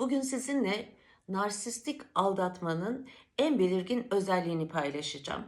Bugün sizinle narsistik aldatmanın en belirgin özelliğini paylaşacağım.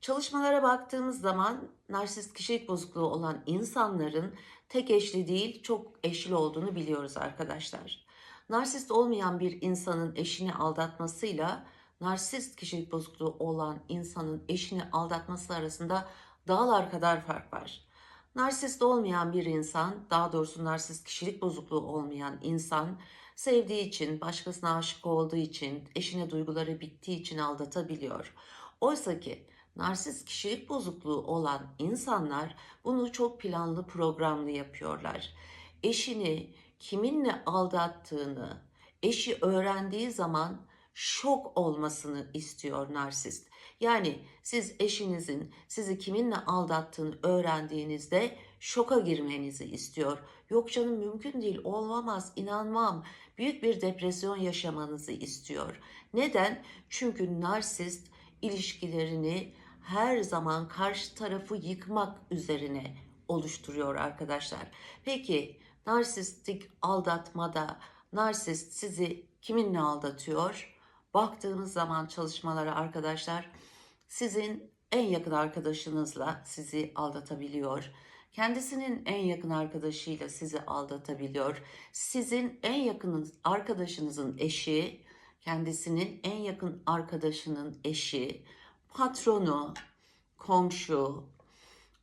Çalışmalara baktığımız zaman narsist kişilik bozukluğu olan insanların tek eşli değil çok eşli olduğunu biliyoruz arkadaşlar. Narsist olmayan bir insanın eşini aldatmasıyla narsist kişilik bozukluğu olan insanın eşini aldatması arasında dağlar kadar fark var. Narsist olmayan bir insan, daha doğrusu narsist kişilik bozukluğu olmayan insan sevdiği için, başkasına aşık olduğu için, eşine duyguları bittiği için aldatabiliyor. Oysa ki narsist kişilik bozukluğu olan insanlar bunu çok planlı, programlı yapıyorlar. Eşini kiminle aldattığını eşi öğrendiği zaman şok olmasını istiyor narsist. Yani siz eşinizin sizi kiminle aldattığını öğrendiğinizde şoka girmenizi istiyor. Yok canım mümkün değil, olamaz, inanmam. Büyük bir depresyon yaşamanızı istiyor. Neden? Çünkü narsist ilişkilerini her zaman karşı tarafı yıkmak üzerine oluşturuyor arkadaşlar. Peki narsistik aldatmada narsist sizi kiminle aldatıyor? Baktığınız zaman çalışmalara arkadaşlar sizin en yakın arkadaşınızla sizi aldatabiliyor. Kendisinin en yakın arkadaşıyla sizi aldatabiliyor. Sizin en yakın arkadaşınızın eşi, kendisinin en yakın arkadaşının eşi, patronu, komşu,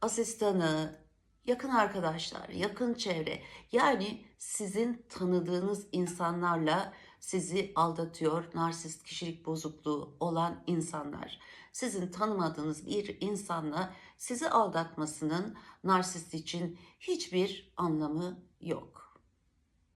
asistanı, yakın arkadaşlar, yakın çevre yani sizin tanıdığınız insanlarla sizi aldatıyor narsist kişilik bozukluğu olan insanlar. Sizin tanımadığınız bir insanla sizi aldatmasının narsist için hiçbir anlamı yok.